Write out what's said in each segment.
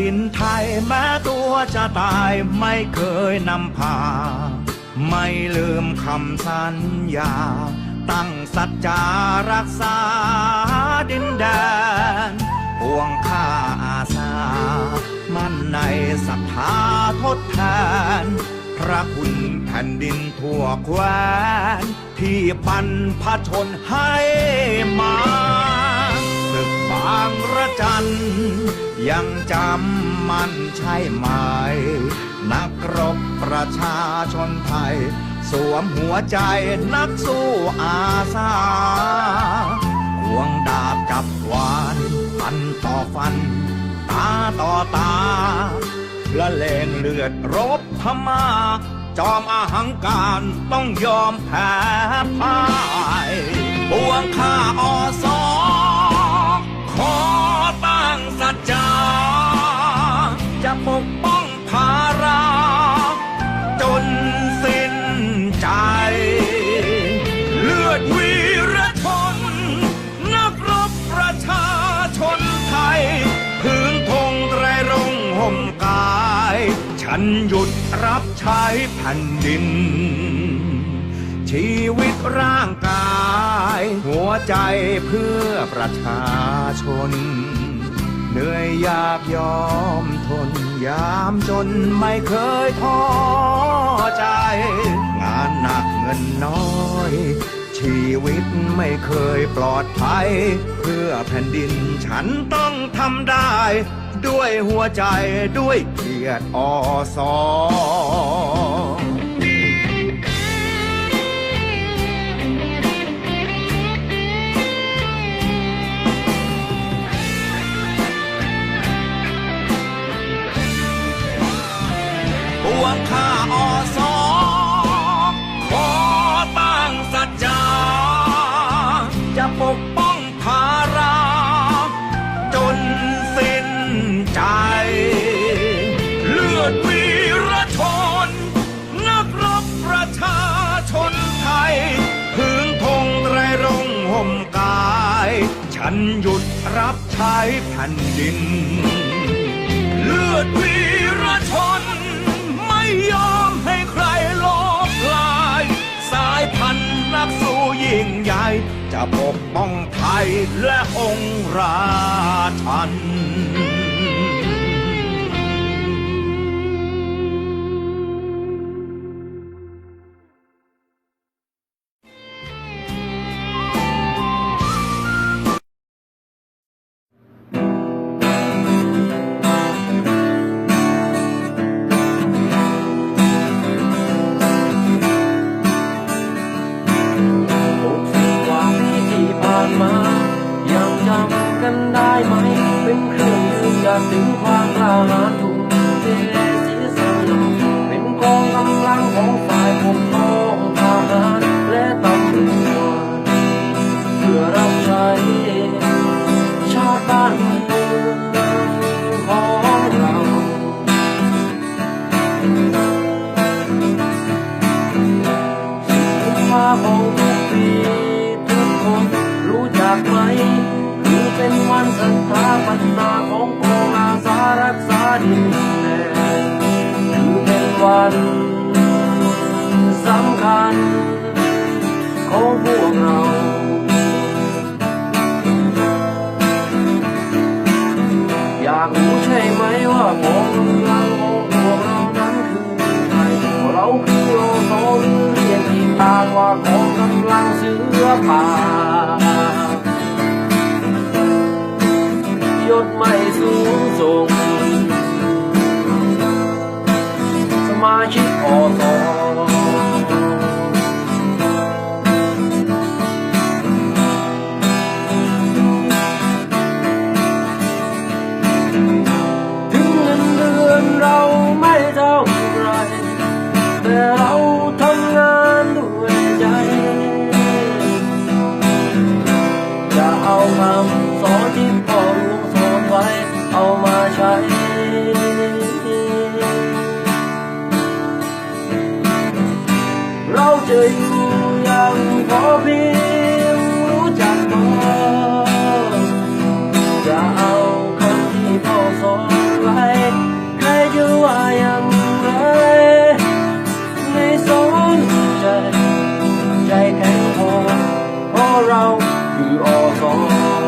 ดินไทยแม้ตัวจะตายไม่เคยนำพา ไม่ลืมคำสัญญา ตั้งสัจจารักษาดินแดนปวงข้าอาสา มั่นในศรัทธาทดแทน พระคุณแผ่นดินทั่วแคว้นที่บรรพชนให้มาางระจัน ยังจำมันใช่ไหม นักรบประชาชนไทย สวมหัวใจนักสู้อาสาควงดาบจับวานฟันต่อฟัน ตาต่อตาละเลงเลือดรบพม่าจอมอาหังการต้องยอมแพ้พ่ายปวงข้าอส ฉันหยุดรับใช้แผ่นดิน ชีวิตร่างกาย หัวใจเพื่อประชาชน เหนื่อยยากยอมทน ยามจนไม่เคยท้อใจ งานหนักเงินน้อย ชีวิตไม่เคยปลอดภัย เพื่อแผ่นดินฉันต้องทำได้ ด้วยหัวใจด้วยเกียรติอสอ ฉันหยุดรับใช้แผ่นดิน เลือดวีรชน ไม่ยอมให้ใครลบลาย สายพันธุ์นักสู้ยิ่งใหญ่ จะปกป้องไทยและองค์ราชัน รื่องยืนยันถึงความกล้าหาญ รักษาดิ มา เราคืออสอ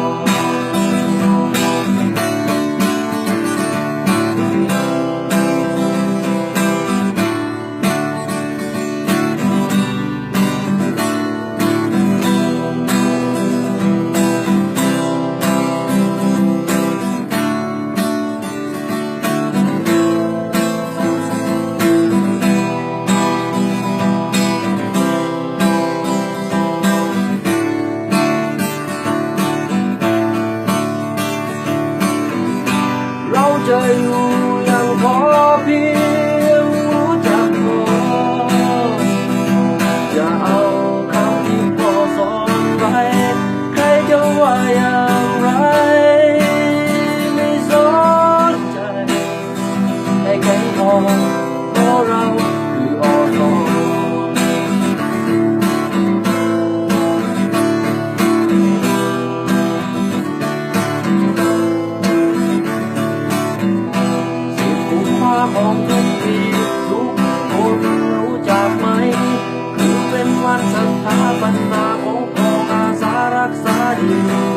ของทุกทีทุกคนรู้จักไหม คือเป็นวันสถาปนาของกองอาสารักษาดิ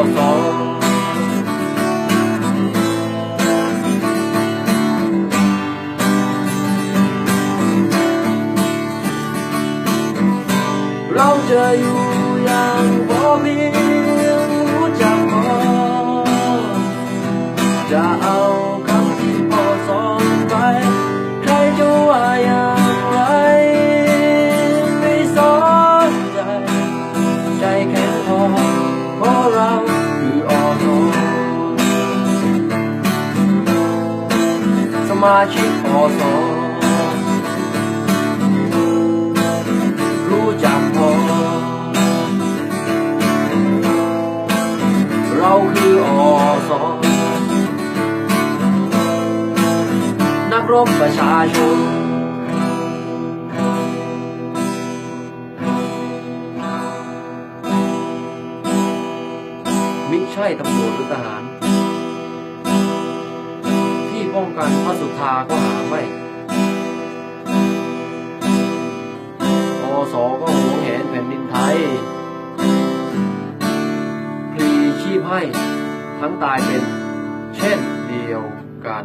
ชิกอสองเราจะ ชิกอรู้จักพอ เราคืออสอนักรบประชาชนมิใช่ตำรวจหรือทหาร ป้องกันพระสุธาก็หาไม่อสอก็หวงแหนแผ่นดินไทย พลีชีพให้ทั้งตายเป็นเช่นเดียวกัน